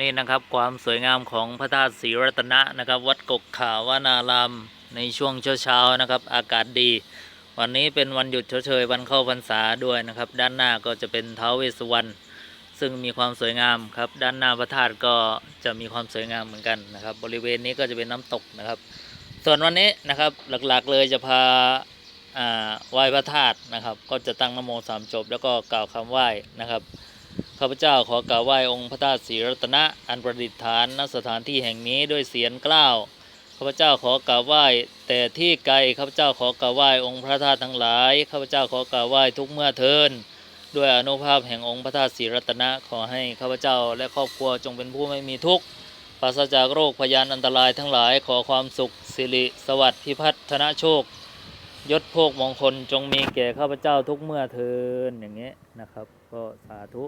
นี่นะครับความสวยงามของพระธาตุศรีรัตนะนะครับ วัดกกขาวานารามในช่วงเช้าๆนะครับ อากาศดี วันนี้เป็นวันหยุดเฉยๆวันเข้าพรรษาด้วยนะครับ ด้านหน้าก็จะเป็นเท้าวเวสสุวรรณซึ่งมีความสวยงามครับ ด้านหน้าพระธาตุก็จะมีความสวยงามเหมือนกันนะครับ บริเวณนี้ก็จะเป็นน้ำตกนะครับ ส่วนวันนี้นะครับหลักๆเลยจะพาอ่าไหว้พระธาตุนะครับ ก็จะตั้งนโมสามจบ แล้วก็กล่าวคำไหว้นะครับ ข้าพเจ้าขอกราบไหว้องค์พระธาตุศรีรัตนะ อันประดิษฐานณสถานที่แห่งนี้ด้วยเสียงกล้าวข้าพเจ้าขอกราบไหว้แต่ที่ไกลข้าพเจ้าขอกราบไหว้องค์พระธาตุทั้งหลายข้าพเจ้าขอกราบไหว้ทุกเมื่อเทินด้วยอนุภาพแห่งองค์พระธาตุศรีรัตนะขอให้ข้าพเจ้าและครอบครัวจงเป็นผู้ไม่มีทุกข์ปราศจากโรคพยานอันตรายทั้งหลายขอความสุขสิริสวัสดิ์พิพัฒนโชค ยศโภคมงคลจงมีแก่ข้าพเจ้าทุกเมื่อเทินอย่างนี้นะครับ ก็สาธุ